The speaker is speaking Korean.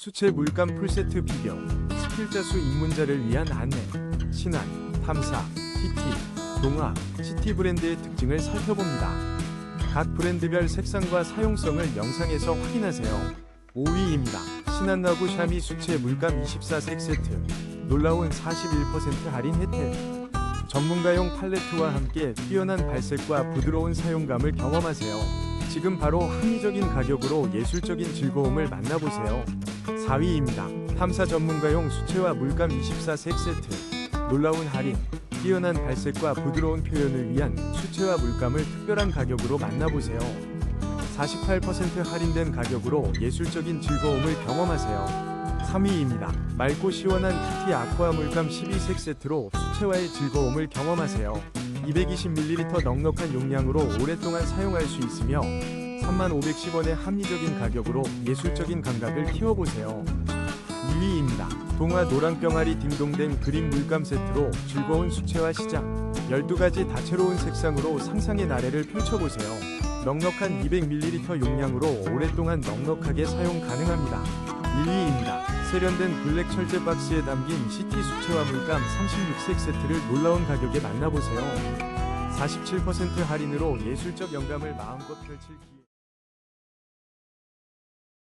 수채 물감 풀세트 비교, 스킬자수 입문자를 위한 안내, 신한, 탐사, TT, 동화, 시티 브랜드의 특징을 살펴봅니다. 각 브랜드별 색상과 사용성을 영상에서 확인하세요. 5위입니다. 신한나구 샤미 수채 물감 24색 세트. 놀라운 41% 할인 혜택. 전문가용 팔레트와 함께 뛰어난 발색과 부드러운 사용감을 경험하세요. 지금 바로 합리적인 가격으로 예술적인 즐거움을 만나보세요. 4위입니다. 탐사 전문가용 수채화 물감 24색 세트. 놀라운 할인, 뛰어난 발색과 부드러운 표현을 위한 수채화 물감을 특별한 가격으로 만나보세요. 48% 할인된 가격으로 예술적인 즐거움을 경험하세요. 3위입니다. 맑고 시원한 TT 아쿠아 물감 12색 세트로 수채화의 즐거움을 경험하세요. 220ml 넉넉한 용량으로 오랫동안 사용할 수 있으며 3510원의 합리적인 가격으로 예술적인 감각을 키워보세요. 2위입니다. 동화 노랑병아리 딩동댕 그림 물감 세트로 즐거운 수채화 시작. 12가지 다채로운 색상으로 상상의 나래를 펼쳐보세요. 넉넉한 200ml 용량으로 오랫동안 넉넉하게 사용 가능합니다. 1위입니다. 세련된 블랙 철제 박스에 담긴 시티 수채화 물감 36색 세트를 놀라운 가격에 만나보세요. 47% 할인으로 예술적 영감을 마음껏 펼칠 기회.